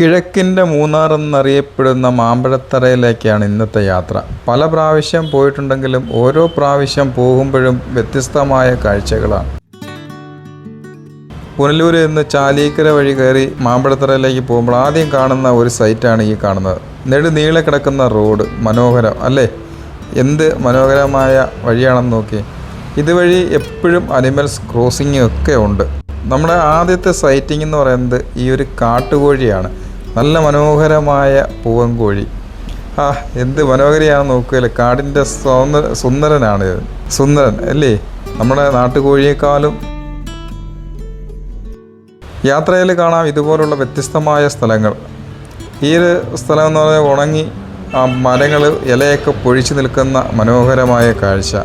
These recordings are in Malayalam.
കിഴക്കിന്റെ മൂന്നാർ എന്നറിയപ്പെടുന്ന മാമ്പഴത്തറയിലേക്കാണ് ഇന്നത്തെ യാത്ര. പല പ്രാവശ്യം പോയിട്ടുണ്ടെങ്കിലും ഓരോ പ്രാവശ്യം പോകുമ്പോഴും വ്യത്യസ്തമായ കാഴ്ചകളാണ്. പുനലൂരിൽ നിന്ന് ചാലീക്കര വഴി കയറി മാമ്പഴത്തറയിലേക്ക് പോകുമ്പോൾ ആദ്യം കാണുന്ന ഒരു സൈറ്റാണ് ഈ കാണുന്നത്. നെടുനീളെ കിടക്കുന്ന റോഡ്. മനോഹരം അല്ലേ? എന്ത് മനോഹരമായ വഴിയാണെന്ന് നോക്കി ഇതുവഴി എപ്പോഴും അനിമൽസ് ക്രോസിംഗ് ഒക്കെ ഉണ്ട്. നമ്മുടെ ആദ്യത്തെ സൈറ്റിംഗ് എന്ന് പറയുന്നത് ഈ ഒരു കാട്ടുകോഴിയാണ്. നല്ല മനോഹരമായ പൂവൻകോഴി. ആ എന്ത് മനോഹരിയാണെന്ന് നോക്കുകയല്ലേ. കാടിന്റെ സൗന്ദര സുന്ദരനാണ് സുന്ദരൻ അല്ലേ? നമ്മുടെ നാട്ടുകോഴിയേക്കാളും യാത്രയിൽ കാണാം ഇതുപോലുള്ള വ്യത്യസ്തമായ സ്ഥലങ്ങൾ. ഈ ഒരു സ്ഥലം എന്ന് പറഞ്ഞാൽ ഉണങ്ങി ആ മരങ്ങൾ ഇലയൊക്കെ പൊഴിച്ചു നിൽക്കുന്ന മനോഹരമായ കാഴ്ച.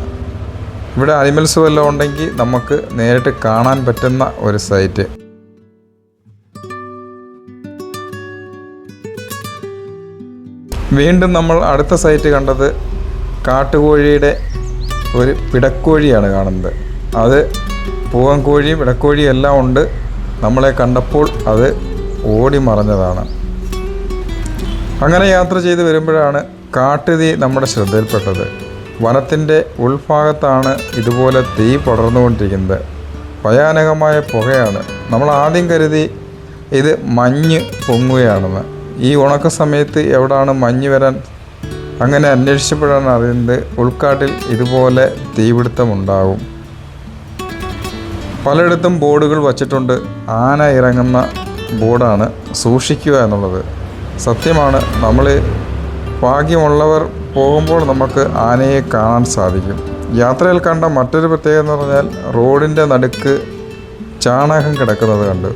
ഇവിടെ അനിമൽസ് വല്ലതും ഉണ്ടെങ്കിൽ നമുക്ക് നേരിട്ട് കാണാൻ പറ്റുന്ന ഒരു സൈറ്റ്. വീണ്ടും നമ്മൾ അടുത്ത സൈറ്റ് കണ്ടത് കാട്ടുകോഴിയുടെ ഒരു പിടക്കോഴിയാണ് കാണുന്നത്. അത് പൂവൻകോഴിയും പിടക്കോഴിയും എല്ലാം ഉണ്ട്. നമ്മളെ കണ്ടപ്പോൾ അത് ഓടി മറഞ്ഞതാണ്. അങ്ങനെ യാത്ര ചെയ്ത് വരുമ്പോഴാണ് കാട്ടുതീ നമ്മുടെ ശ്രദ്ധയിൽപ്പെട്ടത്. വനത്തിന്റെ ഉൾഭാഗത്താണ് ഇതുപോലെ തീ പടർന്നുകൊണ്ടിരിക്കുന്നത്. ഭയാനകമായ പുകയാണ്. നമ്മൾ ആദ്യം കരുതി ഇത് മഞ്ഞ് പൊങ്ങുകയാണെന്ന്. ഈ ഉണക്ക സമയത്ത് എവിടാണ് മഞ്ഞ് വരാൻ? അങ്ങനെ അന്വേഷിച്ചപ്പോഴാണ് അറിയുന്നത് ഉൾക്കാട്ടിൽ ഇതുപോലെ തീപിടുത്തമുണ്ടാകും പലയിടത്തും ബോർഡുകൾ വച്ചിട്ടുണ്ട്. ആന ഇറങ്ങുന്ന ബോർഡാണ് സൂക്ഷിക്കുക എന്നുള്ളത്. സത്യമാണ് നമ്മൾ ഭാഗ്യമുള്ളവർ പോകുമ്പോൾ നമുക്ക് ആനയെ കാണാൻ സാധിക്കും. യാത്രയിൽ കണ്ട മറ്റൊരു പ്രത്യേകത എന്ന് പറഞ്ഞാൽ റോഡിന്റെ നടുക്ക് ചാണകം കിടക്കുന്നത് കണ്ട്.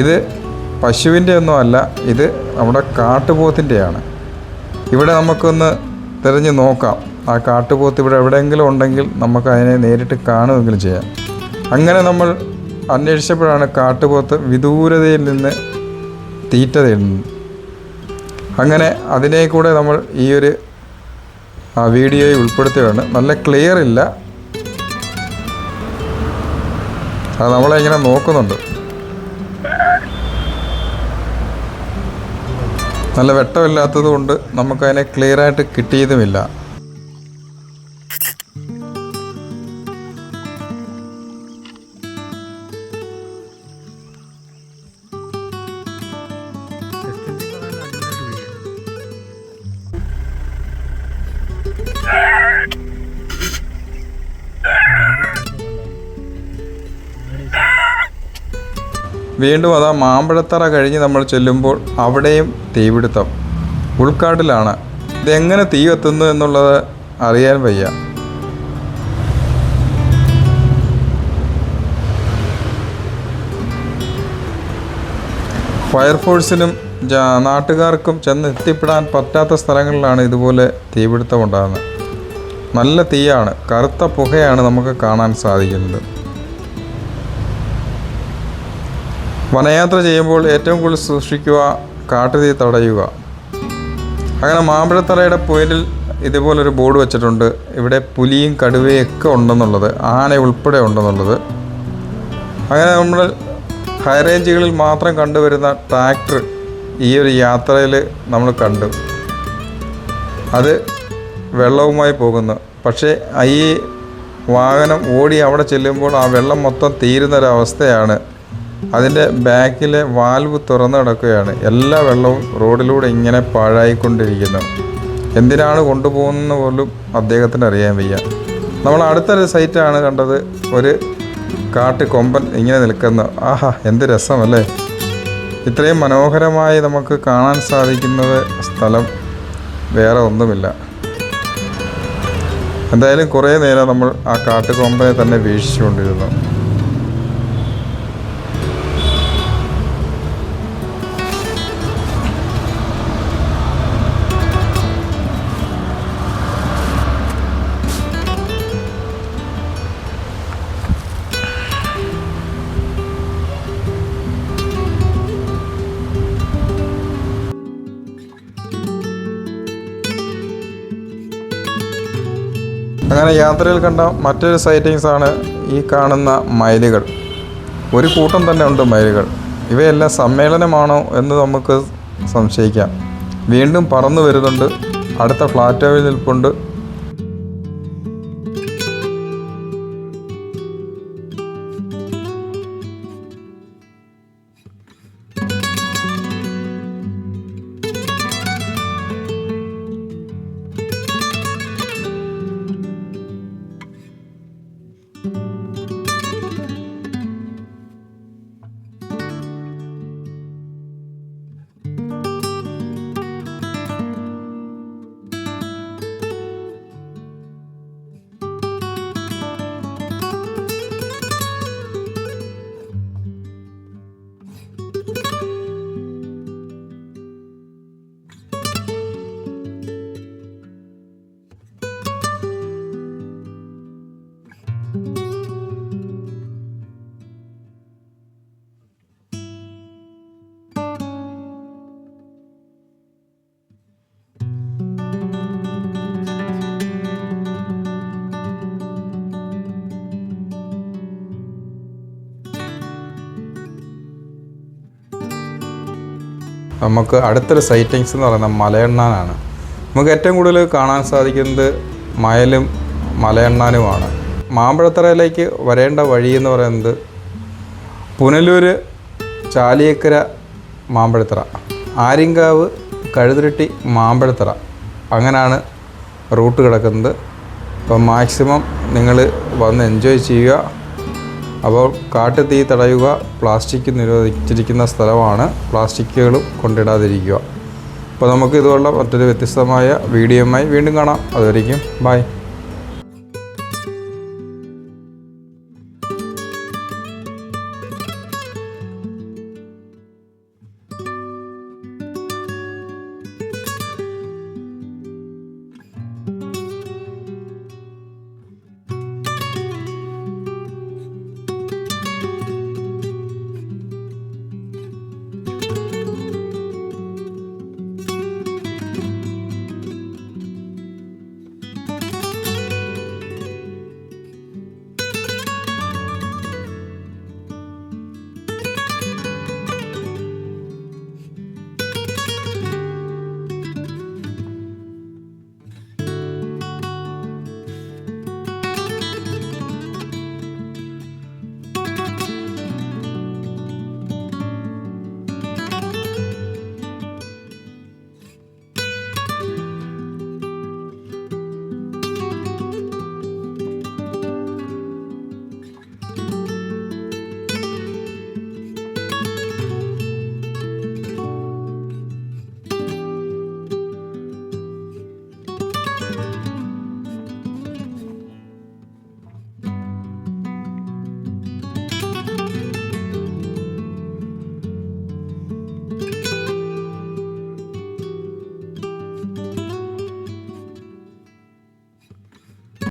ഇത് പശുവിന്റെ ഒന്നും അല്ല ഇത് നമ്മുടെ കാട്ടുപോത്തിന്റെയാണ്. ഇവിടെ നമുക്കൊന്ന് തിരഞ്ഞ് നോക്കാം. ആ കാട്ടുപോത്ത് ഇവിടെ എവിടെയെങ്കിലും ഉണ്ടെങ്കിൽ നമുക്ക് അതിനെ നേരിട്ട് കാണുമെങ്കിലും ചെയ്യാം. അങ്ങനെ നമ്മൾ അന്വേഷിച്ചപ്പോഴാണ് കാട്ടുപോത്ത് വിദൂരതയിൽ നിന്ന് തീറ്റ തേടുന്നത് അങ്ങനെ അതിനെ കൂടെ നമ്മൾ ഈ ഒരു ആ വീഡിയോയിൽ ഉൾപ്പെടുത്തുകയാണ്. നല്ല ക്ലിയർ ഇല്ല. അത് നമ്മളെ ഇങ്ങനെ നോക്കുന്നുണ്ട്. നല്ല വെട്ടമില്ലാത്തത് കൊണ്ട് നമുക്കതിനെ ക്ലിയറായിട്ട് കിട്ടിയതുമില്ല. വീണ്ടും അതാ മാമ്പഴത്തറ കഴിഞ്ഞ് നമ്മൾ ചെല്ലുമ്പോൾ അവിടെയും തീപിടുത്തം. ഉൾക്കാട്ടിലാണ്. ഇതെങ്ങനെ തീ എത്തുന്നു എന്നുള്ളത് അറിയാൻ വയ്യ. ഫയർഫോഴ്സിനും നാട്ടുകാർക്കും ചെന്ന് എത്തിപ്പെടാൻ പറ്റാത്ത സ്ഥലങ്ങളിലാണ് ഇതുപോലെ തീപിടുത്തം ഉണ്ടാകുന്നത് നല്ല തീയാണ്. കറുത്ത പുകയാണ് നമുക്ക് കാണാൻ സാധിക്കുന്നത്. വനയാത്ര ചെയ്യുമ്പോൾ ഏറ്റവും കൂടുതൽ സൂക്ഷിക്കുക കാട്ടുതീ തടയുക. അങ്ങനെ മാമ്പഴത്തറയുടെ പുയലിൽ ഇതുപോലൊരു ബോർഡ് വെച്ചിട്ടുണ്ട്. ഇവിടെ പുലിയും കടുവയും ഒക്കെ ഉണ്ടെന്നുള്ളത് ആന ഉൾപ്പെടെ ഉണ്ടെന്നുള്ളത്. അങ്ങനെ നമ്മൾ ഹൈറേഞ്ചുകളിൽ മാത്രം കണ്ടുവരുന്ന ട്രാക്ടർ ഈ ഒരു യാത്രയിൽ നമ്മൾ കണ്ടു. അത് വെള്ളവുമായി പോകുന്നു. പക്ഷേ ഈ വാഹനം ഓടി അവിടെ ചെല്ലുമ്പോൾ ആ വെള്ളം മൊത്തം തീരുന്നൊരവസ്ഥയാണ് അതിന്റെ ബാക്കിലെ വാൽവ് തുറന്നു കിടക്കുകയാണ്. എല്ലാ വെള്ളവും റോഡിലൂടെ ഇങ്ങനെ പാഴായിക്കൊണ്ടിരിക്കുന്നു. എന്തിനാണ് കൊണ്ടുപോകുന്നത് പോലും അദ്ദേഹത്തിന് അറിയാൻ വയ്യ. നമ്മൾ അടുത്തൊരു സൈറ്റാണ് കണ്ടത്. ഒരു കാട്ട് കൊമ്പൻ ഇങ്ങനെ നിൽക്കുന്നു. ആഹാ എന്ത് രസമല്ലേ. ഇത്രയും മനോഹരമായി നമുക്ക് കാണാൻ സാധിക്കുന്നത് സ്ഥലം വേറെ ഒന്നുമില്ല. എന്തായാലും കുറേ നേരം നമ്മൾ ആ കാട്ടുകൊമ്പനെ തന്നെ വീക്ഷിച്ചുകൊണ്ടിരുന്നു. അങ്ങനെ യാത്രയിൽ കണ്ട മറ്റൊരു സൈറ്റിങ്സ് ആണ് ഈ കാണുന്ന മയിലുകൾ. ഒരു കൂട്ടം തന്നെ ഉണ്ട് മയിലുകൾ. ഇവയെല്ലാം സമ്മേളനമാണോ എന്ന് നമുക്ക് സംശയിക്കാം. വീണ്ടും പറന്നു വരുന്നുണ്ട്. അടുത്ത ഫ്ലാറ്റോയിൽ നിൽപ്പുണ്ട്. നമുക്ക് അടുത്തൊരു സൈറ്റിങ്സ് എന്ന് പറയുന്നത് മലയണ്ണാനാണ്. നമുക്ക് ഏറ്റവും കൂടുതൽ കാണാൻ സാധിക്കുന്നത് മയലും മലയണ്ണാനുമാണ്. മാമ്പഴത്തറയിലേക്ക് വരേണ്ട വഴി എന്ന് പറയുന്നത് പുനലൂർ ചാലിയക്കര മാമ്പഴത്തറ ആര്യങ്കാവ് കഴുതിരട്ടി മാമ്പഴത്തറ. അങ്ങനെയാണ് റൂട്ട് കിടക്കുന്നത്. അപ്പം മാക്സിമം നിങ്ങൾ വന്ന് എൻജോയ് ചെയ്യുക. അപ്പോൾ കാട്ടുതീ തടയുക പ്ലാസ്റ്റിക് നിരോധിച്ചിരിക്കുന്ന സ്ഥലമാണ് പ്ലാസ്റ്റിക്കുകളും കൊണ്ടിടാതിരിക്കുക. അപ്പോൾ നമുക്ക് ഇതുപോലുള്ള മറ്റൊരു വ്യത്യസ്തമായ വീഡിയോയുമായി വീണ്ടും കാണാം. അതുവരേക്കും ബൈ.